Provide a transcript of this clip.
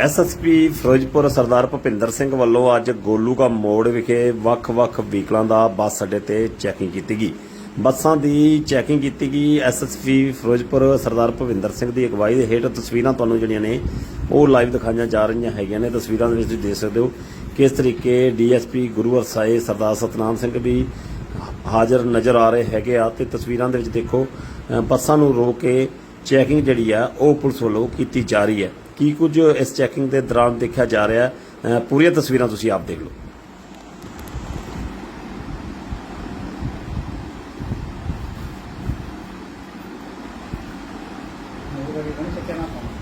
SSP Firozpur Sardar Bhupinder Singh ਵੱਲੋਂ ਅੱਜ ਗੋਲੂਗਾ ਮੋੜ ਵਿਖੇ ਵੱਖ-ਵੱਖ ਵਹੀਕਲਾਂ ਦਾ ਬੱਸ ਅੱਡੇ ਤੇ ਚੈਕਿੰਗ ਕੀਤੀ ਗਈ। ਬੱਸਾਂ ਦੀ ਚੈਕਿੰਗ ਕੀਤੀ ਗਈ। ਐਸਐਸਪੀ ਫਿਰੋਜ਼ਪੁਰ ਸਰਦਾਰ ਭੁਪਿੰਦਰ ਸਿੰਘ ਦੀ ਅਗਵਾਈ ਦੇ ਹੇਠ ਤਸਵੀਰਾਂ ਤੁਹਾਨੂੰ ਜਿਹੜੀਆਂ ਨੇ ਉਹ ਲਾਈਵ ਦਿਖਾਈਆਂ ਜਾ ਰਹੀਆਂ ਹੈਗੀਆਂ ਨੇ। ਤਸਵੀਰਾਂ ਦੇ ਵਿੱਚ ਤੁਸੀਂ ਦੇਖ ਸਕਦੇ ਹੋ ਕਿਸ ਤਰੀਕੇ ਡੀਐਸਪੀ ਗੁਰੂ ਸਾਹਿਬ ਸਰਦਾਰ ਸਤਨਾਮ ਸਿੰਘ ਵੀ ਹਾਜ਼ਰ ਨਜ਼ਰ ਆ ਰਹੇ ਹੈਗੇ ਆ ਤੇ ਤਸਵੀਰਾਂ ਦੇ ਵਿੱਚ ਦੇਖੋ ਬੱਸਾਂ ਨੂੰ ਰੋਕ ਕੇ ਚੈਕਿੰਗ ਜਿਹੜੀ ਆ ਉਹ ਪੁਲਿਸ ਵੱਲੋਂ ਕੀਤੀ ਜਾ ਰਹੀ ਹੈ। ਕੀ ਕੁਝ ਇਸ ਚੈਕਿੰਗ ਦੇ ਦੌਰਾਨ ਦੇਖਿਆ ਜਾ ਰਿਹਾ ਪੂਰੀਆਂ ਤਸਵੀਰਾਂ ਤੁਸੀਂ ਆਪ ਦੇਖ ਲਓ Gracias.